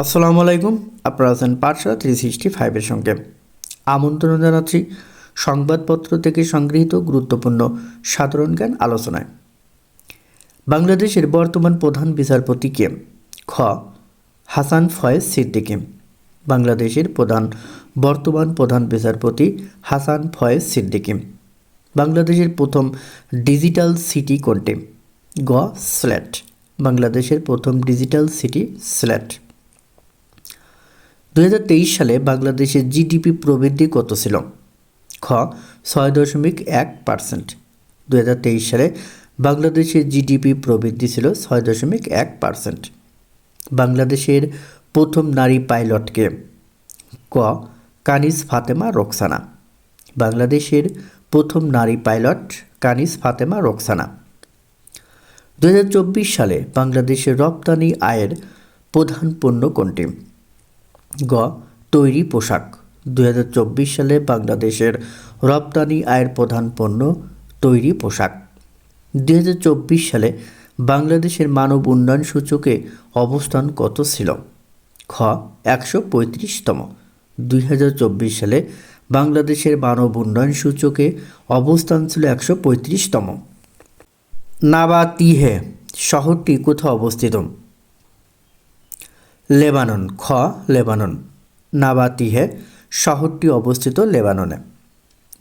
আসসালামু আলাইকুম, আপনারা আছেন পাঠশালা থ্রি সিক্সটি ফাইভের সঙ্গে। আমন্ত্রণ জানাচ্ছি সংবাদপত্র থেকে সংগৃহীত গুরুত্বপূর্ণ সাধারণ জ্ঞান আলোচনায়। বাংলাদেশের বর্তমান প্রধান বিচারপতি কে? খ. হাসান ফয়েজ সিদ্দিকি। বাংলাদেশের প্রধান, বর্তমান প্রধান বিচারপতি হাসান ফয়েজ সিদ্দিকি। বাংলাদেশের প্রথম ডিজিটাল সিটি কোনটি? গ. স্ল্যাট বাংলাদেশের প্রথম ডিজিটাল সিটি স্ল্যাট দুই হাজার তেইশ সালে বাংলাদেশের জিডিপি প্রবৃদ্ধি কত ছিল? খ, ছয় দশমিক এক পার্সেন্ট। দু হাজার তেইশ সালে বাংলাদেশের জিডিপি প্রবৃদ্ধি ছিল ছয় দশমিক এক পার্সেন্ট। বাংলাদেশের প্রথম নারী পাইলটকে। ক, কানিস ফাতেমা রোকসানা। বাংলাদেশের প্রথম নারী পাইলট কানিস ফাতেমা রোকসানা। দু হাজার চব্বিশ সালে বাংলাদেশের রপ্তানি আয়ের প্রধান পণ্য কোনটি? গ, তৈরি পোশাক। দুই হাজার চব্বিশ সালে বাংলাদেশের রপ্তানি আয়ের প্রধান পণ্য তৈরি পোশাক। দুই হাজার চব্বিশ সালে বাংলাদেশের মানব উন্নয়ন সূচকে অবস্থান কত ছিল? খ, একশো পঁয়ত্রিশতম। দুই হাজার চব্বিশ সালে বাংলাদেশের মানব উন্নয়ন সূচকে অবস্থান ছিল একশো পঁয়ত্রিশতম। নাবাতিহে, শহরটি কোথাও অবস্থিত? লেবানন, খ, লেবানন। নাবাতিহে শহরটি অবস্থিত লেবাননে।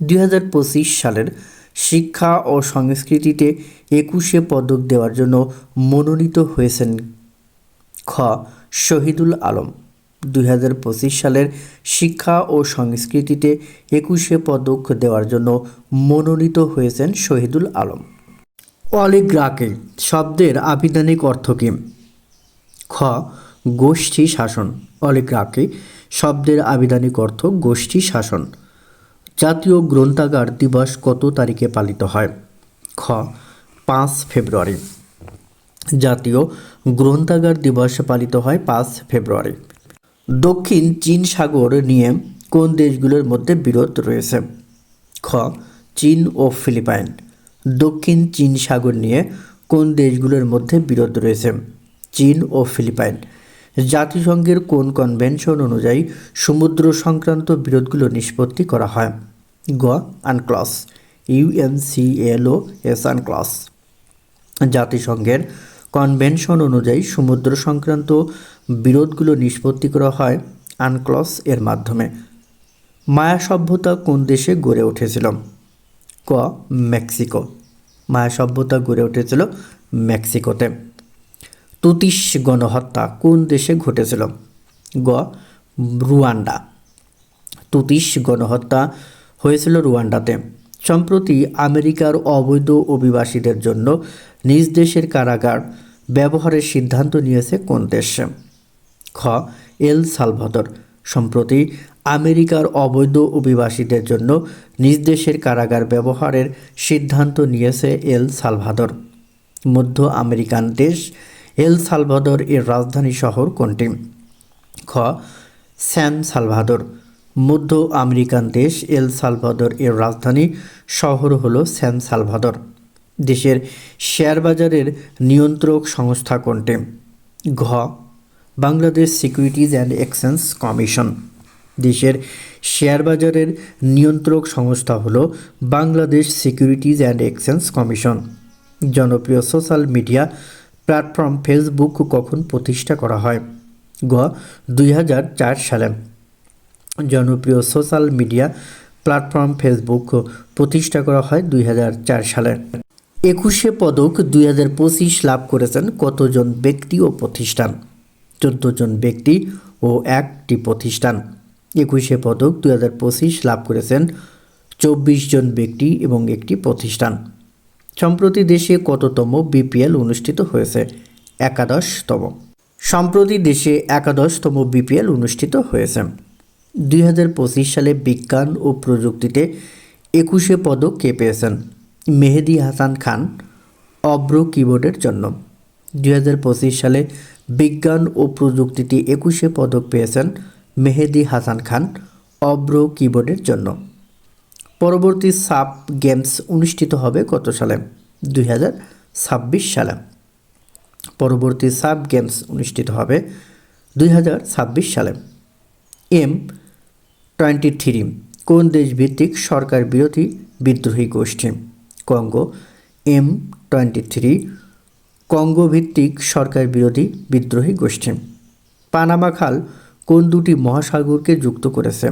দুই হাজার পঁচিশ সালের শিক্ষা ও সংস্কৃতিতে একুশে পদক দেওয়ার জন্য মনোনীত হয়েছেন খ, শহীদুল আলম। দুই হাজার পঁচিশ সালের শিক্ষা ও সংস্কৃতিতে একুশে পদক দেওয়ার জন্য মনোনীত হয়েছেন শহীদুল আলম। অলিগ্রাকে, শব্দের আবিধানিক অর্থ কী? খ গোষ্ঠী শাসন। অলিগ্রাকি শব্দের আবিধানিক অর্থ গোষ্ঠী শাসন। জাতীয় গ্রন্থাগার দিবস কত তারিখে পালিত হয়? খ, পাঁচ ফেব্রুয়ারি। জাতীয় গ্রন্থাগার দিবস পালিত হয় পাঁচ ফেব্রুয়ারি। দক্ষিণ চীন সাগর নিয়ে কোন দেশগুলোর মধ্যে বিরোধ রয়েছে? খ, চীন ও ফিলিপাইন। দক্ষিণ চীন সাগর নিয়ে কোন দেশগুলোর মধ্যে বিরোধ রয়েছে? চীন ও ফিলিপাইন। জাতিসংঘের কোন কনভেনশন অনুযায়ী সমুদ্র সংক্রান্ত বিরোধগুলো নিষ্পত্তি করা হয়? গ আনক্লস ইউএনসিএলও এস আনক্লস জাতিসংঘের কনভেনশন অনুযায়ী সমুদ্র সংক্রান্ত বিরোধগুলো নিষ্পত্তি করা হয় আনক্লস এর মাধ্যমে। মায়া সভ্যতা কোন দেশে গড়ে উঠেছিল? ক, মেক্সিকো। মায়া সভ্যতা গড়ে উঠেছিল মেক্সিকোতে। তুতিশ গণহত্যা কোন দেশে ঘটেছিল? গ, রুয়ান্ডা। তুতিশ গণহত্যা হয়েছিল রুয়ান্ডাতে। সম্প্রতি আমেরিকার অবৈধ অভিবাসীদের জন্য নিজ দেশের কারাগার ব্যবহারের সিদ্ধান্ত নিয়েছে কোন দেশ? খ, এল সালভাদর। সম্প্রতি আমেরিকার অবৈধ অভিবাসীদের জন্য নিজ দেশের কারাগার ব্যবহারের সিদ্ধান্ত নিয়েছে এল সালভাদর। মধ্য আমেরিকান দেশ এল সালভাদর এর রাজধানী শহর কোনটি? খ. স্যান সালভাদর। মধ্য আমেরিকান দেশ এল সালভাদর এর রাজধানী শহর হল স্যান সালভাদর। দেশের শেয়ার বাজারের নিয়ন্ত্রক সংস্থা কোনটি? ঘ. Bangladesh securities and exchange commission. দেশের শেয়ার বাজারের নিয়ন্ত্রক সংস্থা হল Bangladesh securities and exchange commission. জনপ্রিয় সোশ্যাল মিডিয়া প্ল্যাটফর্ম ফেসবুক কখন প্রতিষ্ঠা করা হয়? গ, দুই হাজার চার সালে। জনপ্রিয় সোশ্যাল মিডিয়া প্ল্যাটফর্ম ফেসবুক প্রতিষ্ঠা করা হয় দুই হাজার চার সালে। একুশে পদক দুই হাজার পঁচিশ লাভ করেছেন কতজন ব্যক্তি ও প্রতিষ্ঠান? চোদ্দ জন ব্যক্তি ও একটি প্রতিষ্ঠান। একুশে পদক দুই হাজার পঁচিশ লাভ করেছেন চব্বিশ জন ব্যক্তি এবং একটি প্রতিষ্ঠান। সম্প্রতি দেশে কততম বিপিএল অনুষ্ঠিত হয়েছে? একাদশতম। সম্প্রতি দেশে একাদশতম বিপিএল অনুষ্ঠিত হয়েছে। দুই হাজার পঁচিশ সালে বিজ্ঞান ও প্রযুক্তিতে একুশে পদক কে পেয়েছেন? মেহেদি হাসান খান, অব্র কিবোর্ডের জন্য। দুই হাজার পঁচিশ সালে বিজ্ঞান ও প্রযুক্তিতে একুশে পদক পেয়েছেন মেহেদি হাসান খান, অব্র কিবোর্ডের জন্য। পরবর্তী সাব গেমস অনুষ্ঠিত হবে কত সালে? দুই হাজার ছাব্বিশ সালে। পরবর্তী সাব গেমস অনুষ্ঠিত হবে দুই হাজার ছাব্বিশ সালে। এম টোয়েন্টি থ্রি, কোন দেশভিত্তিক সরকার বিরোধী বিদ্রোহী গোষ্ঠী? Congo. M twenty three, Congo ভিত্তিক সরকার বিরোধী বিদ্রোহী গোষ্ঠী। পানামা খাল কোন দুটি মহাসাগরকে যুক্ত করেছে?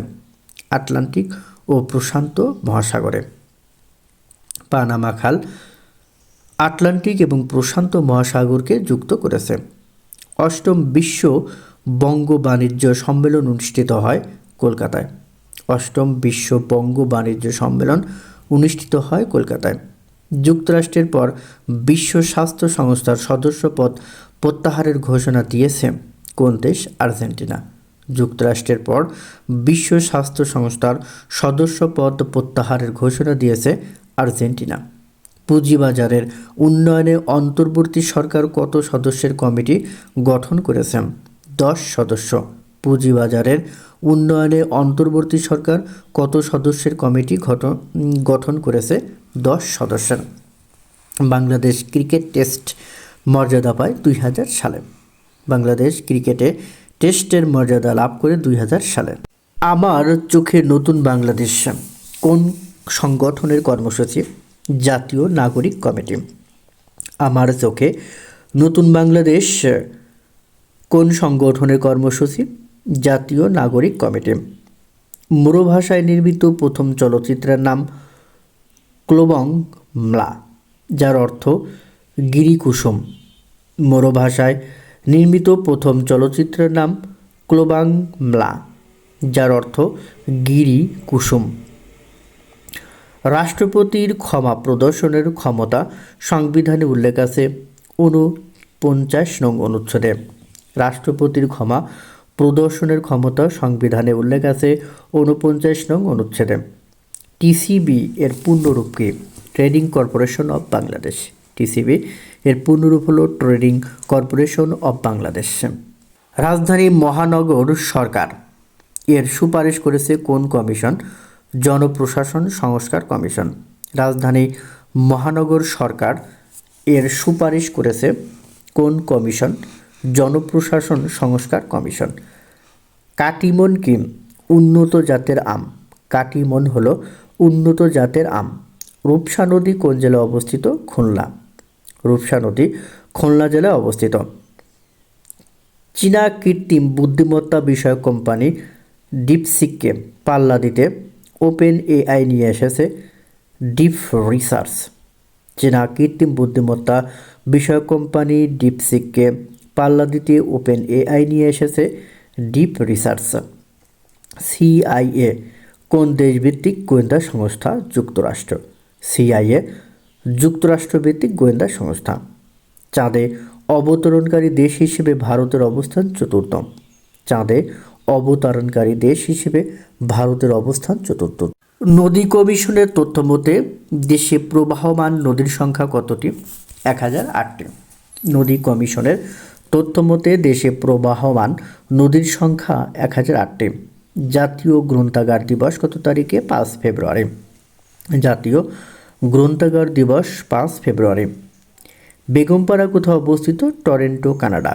আটলান্টিক ও প্রশান্ত মহাসাগরে। পানামা খাল আটলান্টিক এবং প্রশান্ত মহাসাগরকে যুক্ত করেছে। অষ্টম বিশ্ব বঙ্গ বাণিজ্য সম্মেলন অনুষ্ঠিত হয় কলকাতায়। অষ্টম বিশ্ব বঙ্গ বাণিজ্য সম্মেলন অনুষ্ঠিত হয় কলকাতায়। যুক্তরাষ্ট্রের পর বিশ্ব স্বাস্থ্য সংস্থার সদস্যপদ প্রত্যাহারের ঘোষণা দিয়েছে কোন দেশ আর্জেন্টিনা। যুক্তরাষ্ট্রের পর বিশ্ব স্বাস্থ্য সংস্থার সদস্যপদ প্রত্যাহারের ঘোষণা দিয়েছে আর্জেন্টিনা। পুঁজিবাজারের উন্নয়নে অন্তর্বর্তী সরকার কত সদস্যের কমিটি গঠন করেছে? দশ সদস্য। পুঁজিবাজারের উন্নয়নে অন্তর্বর্তী সরকার কত সদস্যের কমিটি গঠন করেছে? দশ সদস্যের। বাংলাদেশ ক্রিকেট টেস্ট মর্যাদা পায় দুই হাজার সালে। বাংলাদেশ ক্রিকেটে টেস্টের মর্যাদা লাভ করে দুই হাজার সালে। আমার চোখে নতুন বাংলাদেশ, কোন সংগঠনের কর্মসূচি? জাতীয় নাগরিক কমিটি। আমার চোখে নতুন বাংলাদেশ, কোন সংগঠনের কর্মসূচি? জাতীয় নাগরিক কমিটি। মুরো ভাষায় নির্মিত প্রথম চলচ্চিত্রের নাম ক্লোবং ম্লা, যার অর্থ গিরিকুসুম। মোরো ভাষায় নির্মিত প্রথম চলচ্চিত্রের নাম ক্লোবাং ম্লা, যার অর্থ গিরি কুসুম। রাষ্ট্রপতির ক্ষমা প্রদর্শনের ক্ষমতা সংবিধানে উল্লেখ আছে উনপঞ্চাশ নং অনুচ্ছেদে। রাষ্ট্রপতির ক্ষমা প্রদর্শনের ক্ষমতা সংবিধানে উল্লেখ আছে উনপঞ্চাশ নং অনুচ্ছেদে। টিসিবি এর পূর্ণরূপ কি? Trading corporation of Bangladesh. TCB এর পূর্ণরূপ হল ট্রেডিং কর্পোরেশন অফ বাংলাদেশ। রাজধানী মহানগর সরকার এর সুপারিশ করেছে কোন কমিশন? জনপ্রশাসন সংস্কার কমিশন। রাজধানী মহানগর সরকার এর সুপারিশ করেছে কোন কমিশন? জনপ্রশাসন সংস্কার কমিশন। কাটিমন কি? উন্নত জাতের আম। কাটিমন হলো উন্নত জাতের আম। রূপসা নদী কোন জেলায় অবস্থিত? খুলনা। রূপসা নদী খুলনা জেলায় অবস্থিত। চীনা কৃত্রিম বুদ্ধিমত্তা বিষয়ক কোম্পানি ডিপসিককে পাল্লা দিতে ওপেন এআই নিয়ে এসেছে ডিপ রিসার্চ। চীনা কৃত্রিম বুদ্ধিমত্তা বিষয়ক কোম্পানি ডিপসিককে পাল্লা দিতে ওপেন এআই নিয়ে এসেছে ডিপ রিসার্চ। সিআইএ, কোন দেশভিত্তিক গোয়েন্দা সংস্থা, যুক্তরাষ্ট্র। সিআইএ যুক্তরাষ্ট্রভিত্তিক গোয়েন্দা সংস্থা, চাঁদে অবতরণকারী দেশ হিসেবে ভারতের অবস্থান চতুর্থ চাঁদে অবতরণকারী দেশ হিসেবে ভারতের অবস্থান চতুর্থ। নদী কমিশনের তথ্য মতে, দেশে প্রবাহমান নদীর সংখ্যা কতটি? এক হাজার আটটি। নদী কমিশনের তথ্য মতে, দেশে প্রবাহমান নদীর সংখ্যা এক হাজার আটটি। জাতীয় গ্রন্থাগার দিবস কত তারিখে? পাঁচ ফেব্রুয়ারি। জাতীয় গ্রন্থাগার দিবস পাঁচ ফেব্রুয়ারি। বেগমপাড়া কোথাও অবস্থিত টরেন্টো, কানাডা।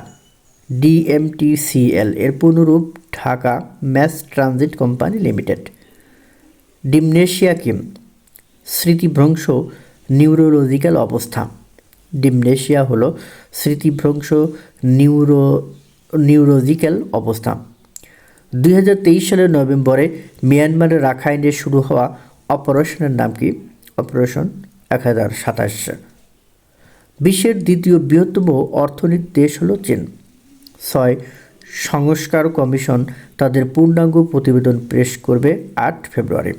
ডিএমটিসিএল এর পুনরূপ Dhaka mass transit company limited. Dementia Kim. স্মৃতিভ্রংশ নিউরোলজিক্যাল অবস্থা। ডিমনেশিয়া হলো স্মৃতিভ্রংশ নিউরো, নিউরোলজিক্যাল অবস্থা। দু হাজার তেইশ সালের নভেম্বরে মিয়ানমারের রাখাইনে শুরু হওয়া অপারেশনের নাম কি? অপারেশন এক হাজার সাতাশ। বিশ্বের দ্বিতীয় বৃহত্তম অর্থনীতি দেশ হলো চীন। ছয়, সংস্কার কমিশন তাদের পূর্ণাঙ্গ প্রতিবেদন পেশ করবে আট ফেব্রুয়ারি।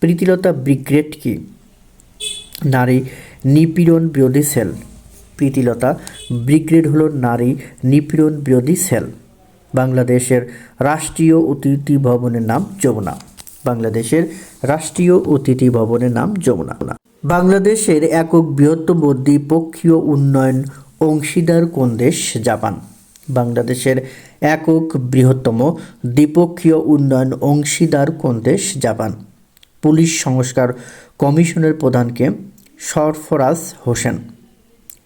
প্রীতিলতা ব্রিগ্রেড কি? নারী নিপীড়ন বিরোধী সেল। প্রীতিলতা ব্রিগ্রেড হলো নারী নিপীড়ন বিরোধী সেল। বাংলাদেশের রাষ্ট্রীয় অতিথি ভবনের নাম যমুনা। বাংলাদেশের রাষ্ট্রীয় অতিথি ভবনের নাম যমুনা। বাংলাদেশের একক বৃহত্তম দ্বিপক্ষীয় উন্নয়ন অংশীদার কোন দেশ? জাপান। বাংলাদেশের একক বৃহত্তম দ্বিপক্ষীয় উন্নয়ন অংশীদার কোন দেশ? জাপান। পুলিশ সংস্কার কমিশনের প্রধানকে সরফরাজ হোসেন।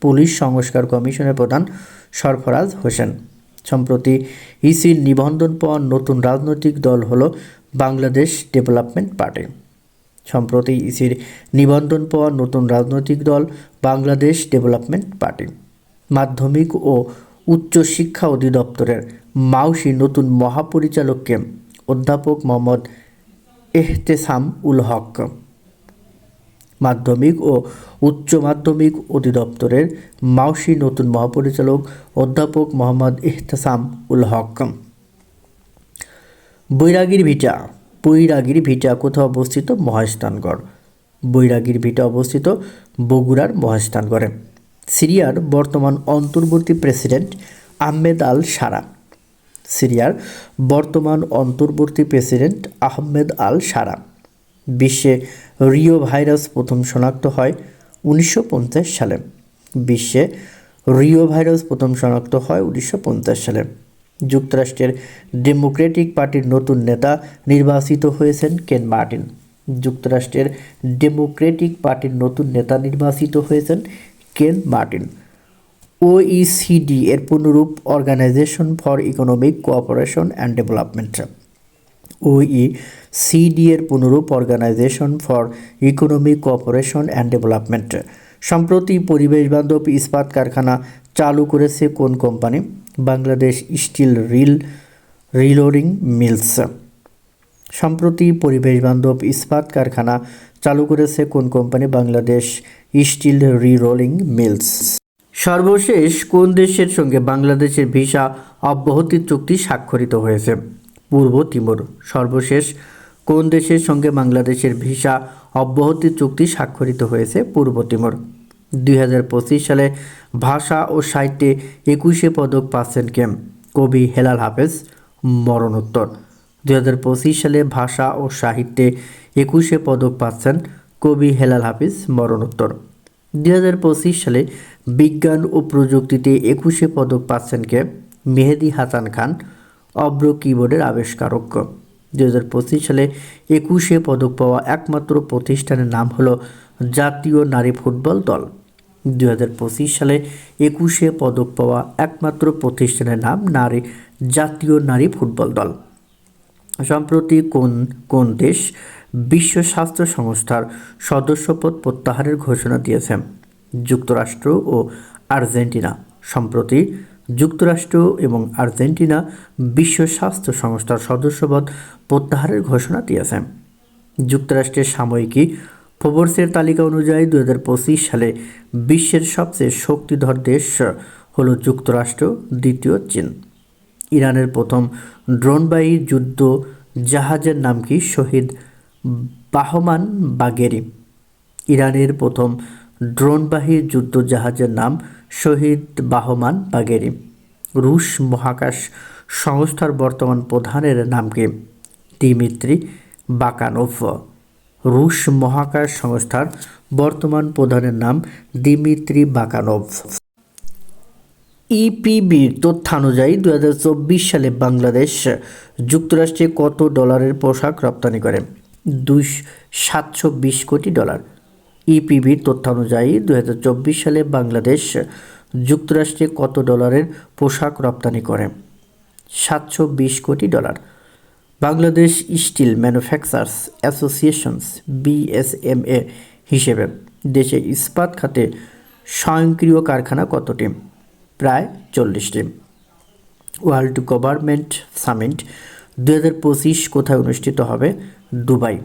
পুলিশ সংস্কার কমিশনের প্রধান সরফরাজ হোসেন। সম্প্রতি ইসির নিবন্ধন পাওয়া নতুন রাজনৈতিক দল হলো বাংলাদেশ ডেভেলপমেন্ট পার্টি সম্প্রতি ইসির নিবন্ধন পাওয়া নতুন রাজনৈতিক দল বাংলাদেশ ডেভেলপমেন্ট পার্টি মাধ্যমিক ও উচ্চ শিক্ষা অধিদপ্তরের মাউসি নতুন মহাপরিচালককে অধ্যাপক মোহাম্মদ এহতেসাম উল হক। মাধ্যমিক ও উচ্চ মাধ্যমিক অধিদপ্তরের মাউসি নতুন মহাপরিচালক অধ্যাপক মোহাম্মদ ইহতেসাম উল হক। বৈরাগীর ভিটা বৈরাগীর ভিটা কোথাও অবস্থিত? মহাস্থানগড়। বৈরাগীর ভিটা অবস্থিত বগুড়ার মহাস্থানগড়ে। সিরিয়ার বর্তমান অন্তর্বর্তী প্রেসিডেন্ট আহমেদ আল সারা। সিরিয়ার বর্তমান অন্তর্বর্তী প্রেসিডেন্ট আহমেদ আল সারা। বিশ্বে রিও ভাইরাস প্রথম শনাক্ত হয় উনিশশো পঞ্চাশ সালে। বিশ্বে রিও ভাইরাস প্রথম শনাক্ত হয় উনিশশো পঞ্চাশ সালে। যুক্তরাষ্ট্রের ডেমোক্রেটিক পার্টির নতুন নেতা নির্বাচিত হয়েছেন কেন মার্টিন। যুক্তরাষ্ট্রের ডেমোক্রেটিক পার্টির নতুন নেতা নির্বাচিত হয়েছেন কেন মার্টিন। ওইসিডি এর পুনরূপ organisation for economic cooperation and development OECD এর পুনরূপ organisation for economic cooperation and development সম্প্রতি পরিবেশ বান্ধব ইস্পাত কারখানা চালু করেছে কোন কোম্পানি? বাংলাদেশ স্টিল রিল, রিলোডিং মিলস। সম্প্রতি পরিবেশ বান্ধব ইস্পাত কারখানা চালু করেছে কোন company? Bangladesh steel rerolling mills. সর্বশেষ কোন দেশের সঙ্গে বাংলাদেশের ভিসা অব্যাহতি চুক্তি স্বাক্ষরিত হয়েছে? পূর্ব তিমুর। সর্বশেষ কোন দেশের সঙ্গে বাংলাদেশের ভিসা অব্যাহতি চুক্তি স্বাক্ষরিত হয়েছে? পূর্ব তিমুর। দুই হাজার পঁচিশ সালে ভাষা ও সাহিত্যে একুশে পদক পাচ্ছেন কেম? কবি হেলাল হাফেজ, মরণোত্তর। দু হাজার পঁচিশ সালে ভাষা ও সাহিত্যে একুশে পদক পাচ্ছেন কবি হেলাল হাফিজ, মরণোত্তর। দুই হাজার পঁচিশ সালে বিজ্ঞান ও প্রযুক্তিতে একুশে পদক পাচ্ছেন কে মেহেদি হাসান খান, অব্র কিবোর্ডের আবিষ্কারক। দু হাজার পঁচিশ সালে একুশে পদক পাওয়া একমাত্র প্রতিষ্ঠানের নাম হলো জাতীয় নারী ফুটবল দল। দু হাজার পঁচিশ সালে একুশে পদক পাওয়া একমাত্র প্রতিষ্ঠানের নাম নারী, জাতীয় নারী ফুটবল দল। সম্প্রতি কোন কোন দেশ বিশ্ব স্বাস্থ্য সংস্থার সদস্যপদ প্রত্যাহারের ঘোষণা দিয়েছে? যুক্তরাষ্ট্র ও আর্জেন্টিনা। সম্প্রতি যুক্তরাষ্ট্র এবং আর্জেন্টিনা বিশ্ব স্বাস্থ্য সংস্থার সদস্যপদ প্রত্যাহারের ঘোষণা দিয়েছে। যুক্তরাষ্ট্রের সাময়িকী ফোবর্সের তালিকা অনুযায়ী দু হাজার পঁচিশ সালে বিশ্বের সবচেয়ে শক্তিধর দেশ হল যুক্তরাষ্ট্র, দ্বিতীয় চীন। ইরানের প্রথম ড্রোনবাহী যুদ্ধ জাহাজের নাম কি? শহীদ বাহমান বাগেরি। ইরানের প্রথম ড্রোনবাহী যুদ্ধ জাহাজের নাম শহীদ বাহমান বাগেরি। রুশ মহাকাশ সংস্থার বর্তমান প্রধানের নাম কি? Dmitry Bakanov. রুশ মহাকাশ সংস্থার বর্তমান প্রধানের নাম দিমিত্রি বাকানোভ। ইপিবির তথ্যানুযায়ী দু হাজার চব্বিশ সালে বাংলাদেশ যুক্তরাষ্ট্রে কত ডলারের পোশাক রপ্তানি করে? দুই সাতশো বিশ কোটি ডলার। ইপিবির তথ্যানুযায়ী দু হাজার চব্বিশ সালে বাংলাদেশ যুক্তরাষ্ট্রে কত ডলারের পোশাক রপ্তানি করে? সাতশো বিশ কোটি dollar. Bangladesh steel manufacturers associations BSMA হিসেবে দেশে ইস্পাত খাতে স্বয়ংক্রিয় কারখানা কতটি? প্রায় চল্লিশটি। ওয়ার্ল্ড গভর্নমেন্ট সামিট দু হাজার পঁচিশ কোথায় অনুষ্ঠিত হবে? দুবাই,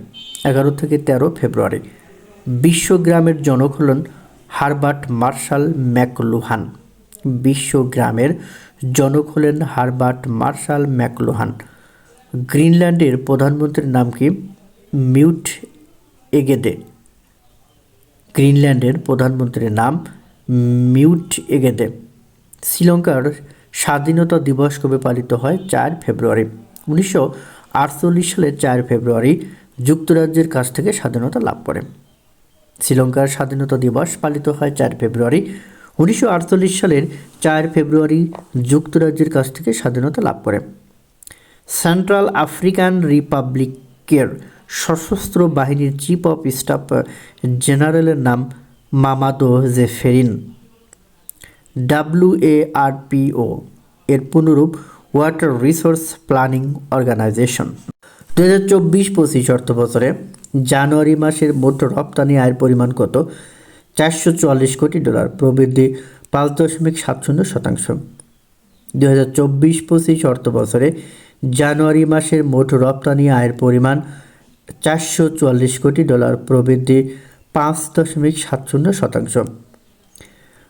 এগারো থেকে তেরো ফেব্রুয়ারি। বিশ্বগ্রামের জনক হলেন হারবার্ট মার্শাল ম্যাকলুহান। বিশ্বগ্রামের জনক হলেন হারবার্ট মার্শাল ম্যাকলুহান। গ্রিনল্যান্ডের প্রধানমন্ত্রীর নাম কি? Mute Egede. গ্রিনল্যান্ডের প্রধানমন্ত্রীর নাম মিউট এগেদে। শ্রীলঙ্কার স্বাধীনতা দিবস কবে পালিত হয়? চার ফেব্রুয়ারি। উনিশশো আটচল্লিশ সালের চার ফেব্রুয়ারি যুক্তরাজ্যের কাছ থেকে স্বাধীনতা লাভ করে। শ্রীলঙ্কার স্বাধীনতা দিবস পালিত হয় চার ফেব্রুয়ারি। উনিশশো আটচল্লিশ সালের চার ফেব্রুয়ারি যুক্তরাজ্যের কাছ থেকে স্বাধীনতা লাভ করে। সেন্ট্রাল আফ্রিকান রিপাবলিকের সশস্ত্র বাহিনীর চিফ অফ স্টাফ জেনারেলের নাম মামাদো জেফেরিন ডাব্লিউএআরপিও এর পুনরূপ ওয়াটার রিসোর্স প্ল্যানিং অর্গানাইজেশন দু হাজার চব্বিশ পঁচিশ অর্থ বছরে জানুয়ারি মাসের মোট রপ্তানি আয়ের পরিমাণ কত? চারশো চুয়াল্লিশ কোটি ডলার, প্রবৃদ্ধি পাঁচ দশমিক সাত শূন্য শতাংশ। দু হাজার চব্বিশ পঁচিশ অর্থ বছরে জানুয়ারি মাসের মোট রপ্তানি আয়ের পরিমাণ চারশো চুয়াল্লিশ কোটি ডলার প্রবৃদ্ধি পাঁচ দশমিক সাত শূন্য শতাংশ।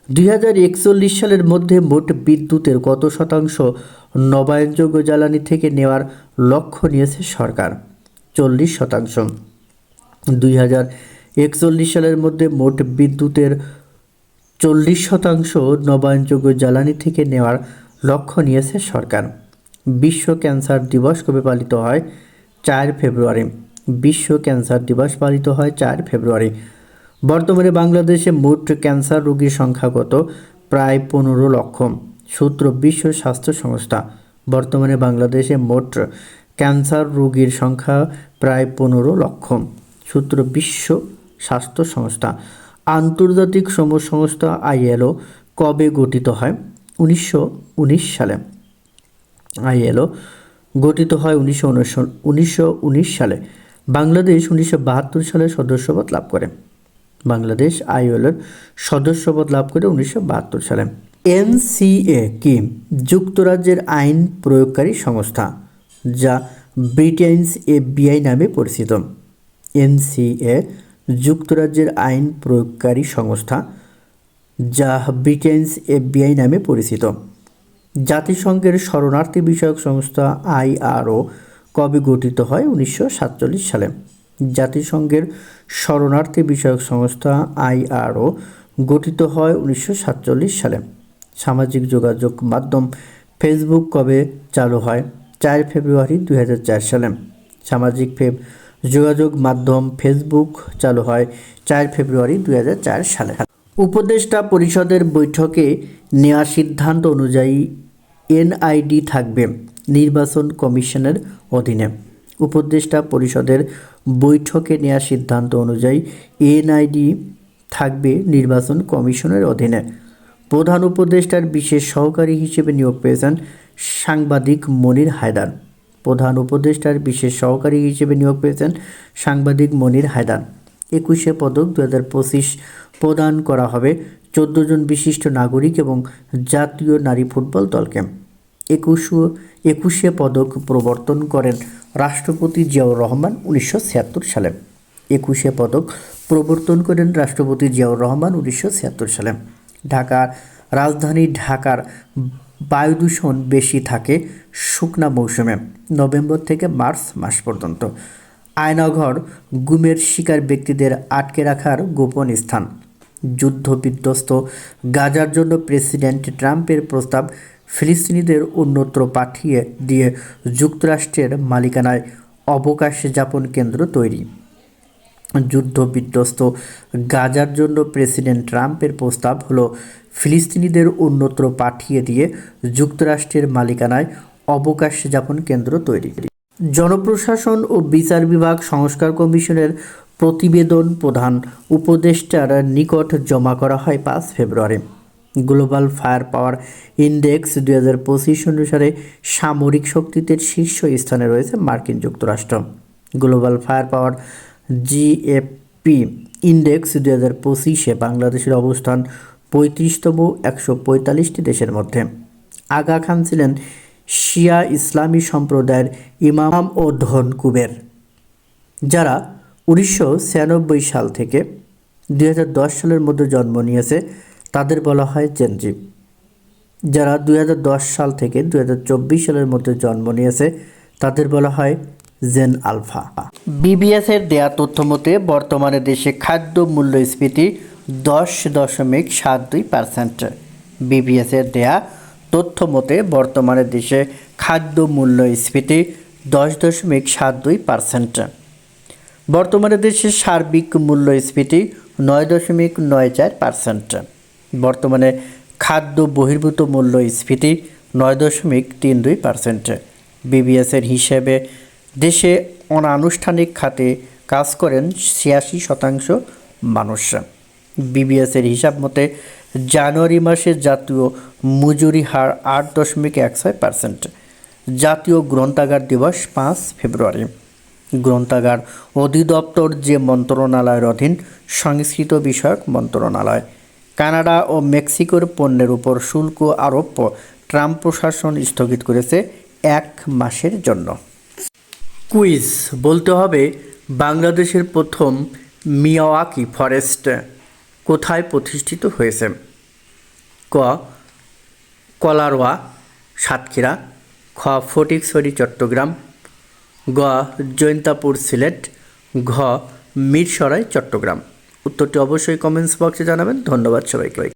দুই হাজার একচল্লিশ সালের মধ্যে মোট বিদ্যুতের কত শতাংশ নবায়নযোগ্য জ্বালানি থেকে নেওয়ার লক্ষ্য নিয়েছে সরকার? চল্লিশ শতাংশ। দুই হাজার একচল্লিশ সালের মধ্যে মোট বিদ্যুতের চল্লিশ শতাংশ নবায়নযোগ্য জ্বালানি থেকে নেওয়ার লক্ষ্য নিয়েছে সরকার। বিশ্ব ক্যান্সার দিবস কবে পালিত হয়? চার ফেব্রুয়ারি। বিশ্ব ক্যান্সার দিবস পালিত হয় চার ফেব্রুয়ারি। বর্তমানে বাংলাদেশে মোট ক্যান্সার রোগীর সংখ্যা কত? প্রায় পনেরো লক্ষ। সূত্র বিশ্ব স্বাস্থ্য সংস্থা। বর্তমানে বাংলাদেশে মোট ক্যান্সার রোগীর সংখ্যা প্রায় পনেরো লক্ষ। সূত্র বিশ্ব স্বাস্থ্য সংস্থা। আন্তর্জাতিক শ্রম সংস্থা আইএলও কবে গঠিত হয়? উনিশশো উনিশ সালে। আইএলও গঠিত হয় উনিশশো উনিশশো উনিশ সালে। বাংলাদেশ উনিশশো বাহাত্তর সালে সদস্যপদ লাভ করে। বাংলাদেশ আইএলওর সদস্যপদ লাভ করে উনিশশো বাহাত্তর সালে। এনসিএ কি যুক্তরাজ্যের আইন প্রয়োগকারী সংস্থা, যা ব্রিটেন্স এফবিআই নামে পরিচিত? এনসিএ যুক্তরাজ্যের আইন প্রয়োগকারী সংস্থা, যা ব্রিটেন্স এফবিআই নামে পরিচিত? জাতিসংঘের শরণার্থী বিষয়ক সংস্থা আইআরও কবে গঠিত হয় উনিশশো সাতচল্লিশ সালে? জাতিসংঘের শরণার্থী বিষয়ক সংস্থা আইআরও গঠিত হয় উনিশশো সাতচল্লিশ সালে। সামাজিক যোগাযোগ মাধ্যম ফেসবুক কবে চালু হয়? চার ফেব্রুয়ারি দুই হাজার চার সালে। সামাজিক ফেব, যোগাযোগ মাধ্যম ফেসবুক চালু হয় চার ফেব্রুয়ারি দুই হাজার চার সালে। উপদেষ্টা পরিষদের বৈঠকে নেওয়া সিদ্ধান্ত অনুযায়ী এনআইডি থাকবে নির্বাচন কমিশনের অধীনে। উপদেষ্টা পরিষদের বৈঠকে নেওয়া সিদ্ধান্ত অনুযায়ী এনআইডি থাকবে নির্বাচন কমিশনের অধীনে। প্রধান উপদেষ্টার বিশেষ সহকারী হিসেবে নিয়োগ পেয়েছেন সাংবাদিক মনির হায়দার। প্রধান উপদেষ্টার বিশেষ সহকারী হিসেবে নিয়োগ পেয়েছেন সাংবাদিক মনির হায়দার। একুশে পদক দু হাজার পঁচিশ প্রদান করা হবে চোদ্দ জন বিশিষ্ট নাগরিক এবং জাতীয় নারী ফুটবল দলকে একুশ একুশে পদক প্রবর্তন করেন রাষ্ট্রপতি জিয়াউর রহমান উনিশশো ছিয়াত্তর সালে। একুশে পদক প্রবর্তন করেন রাষ্ট্রপতি জিয়াউর রহমান উনিশশো ছিয়াত্তর সালে। ঢাকার রাজধানী ঢাকার বায়ু দূষণ বেশি থাকে শুকনা মৌসুমে, নভেম্বর থেকে মার্চ মাস পর্যন্ত। আয়নাঘর, গুমের শিকার ব্যক্তিদের আটকে রাখার গোপন স্থান। যুদ্ধ বিধ্বস্ত গাজার জন্য প্রেসিডেন্ট ট্রাম্পের প্রস্তাব ফিলিস্তিনিদের অন্যত্র পাঠিয়ে দিয়ে যুক্তরাষ্ট্রের মালিকানায় অবকাশ যাপন কেন্দ্র তৈরি। যুদ্ধ বিধ্বস্ত গাজার জন্য প্রেসিডেন্ট ট্রাম্পের প্রস্তাব হলো ফিলিস্তিনিদের অন্যত্র পাঠিয়ে দিয়ে যুক্তরাষ্ট্রের মালিকানায় অবকাশ যাপন কেন্দ্র তৈরি। জনপ্রশাসন ও বিচার বিভাগ সংস্কার কমিশনের প্রতিবেদন প্রধান উপদেষ্টার নিকট জমা করা হয় পাঁচ ফেব্রুয়ারি। গ্লোবাল ফায়ার পাওয়ার ইন্ডেক্স দুই হাজার পঁচিশ অনুসারে সামরিক শক্তিতে শীর্ষ স্থানে রয়েছে মার্কিন যুক্তরাষ্ট্র। Global fire power GFP index দুই হাজার পঁচিশে বাংলাদেশের অবস্থান পঁয়ত্রিশতম একশো পঁয়তাল্লিশটি দেশের মধ্যে। আগা খান ছিলেন শিয়া ইসলামী সম্প্রদায়ের ইমাম ও ধন কুবের যারা উনিশশো ছিয়ানব্বই সাল থেকে দুই হাজার দশ সালের মধ্যে জন্ম নিয়েছে, তাদের বলা হয় জেনজি। যারা দুই হাজার দশ সাল থেকে দু হাজার চব্বিশ সালের মধ্যে জন্ম নিয়েছে, তাদের বলা হয় জেন আলফা। বিবিএস এর দেয়া তথ্য মতে, বর্তমানে দেশে খাদ্য মূল্যস্ফীতি দশ দশমিক সাত দুই পার্সেন্ট। বিবিএস এর দেয়া তথ্য মতে, বর্তমানে দেশে খাদ্য মূল্যস্ফীতি দশ দশমিক সাত দুই পার্সেন্ট। বর্তমানে দেশে সার্বিক মূল্যস্ফীতি নয় দশমিক নয় চার পার্সেন্ট। বর্তমানে খাদ্য বহির্ভূত মূল্যস্ফীতি নয় দশমিক তিন দুই পার্সেন্ট। বিবিএসের হিসেবে দেশে অনানুষ্ঠানিক খাতে কাজ করেন ছিয়াশি শতাংশ মানুষ। বিবিএসের হিসাব মতে, জানুয়ারি মাসে জাতীয় মজুরি হার আট দশমিক এক ছয় পার্সেন্ট। জাতীয় গ্রন্থাগার দিবস পাঁচ ফেব্রুয়ারি। গ্রন্থাগার অধিদপ্তর যে মন্ত্রণালয়ের অধীন, সংস্কৃত বিষয়ক মন্ত্রণালয়। কানাডা ও মেক্সিকোর পণ্যের উপর শুল্ক আরোপ ট্রাম্প প্রশাসন স্থগিত করেছে এক মাসের জন্য। কুইজ, বলতে হবে বাংলাদেশের প্রথম মিয়াওয়াকি ফরেস্ট কোথায় প্রতিষ্ঠিত হয়েছে? ক, কলারোয়া, সাতক্ষীরা, খ, ফটিকছড়ি, চট্টগ্রাম গ জৈন্তাপুর সিলেট ঘ মিরসরাই চট্টগ্রাম। উত্তরটি অবশ্যই কমেন্টস বক্সে জানাবেন। ধন্যবাদ সবাইকে।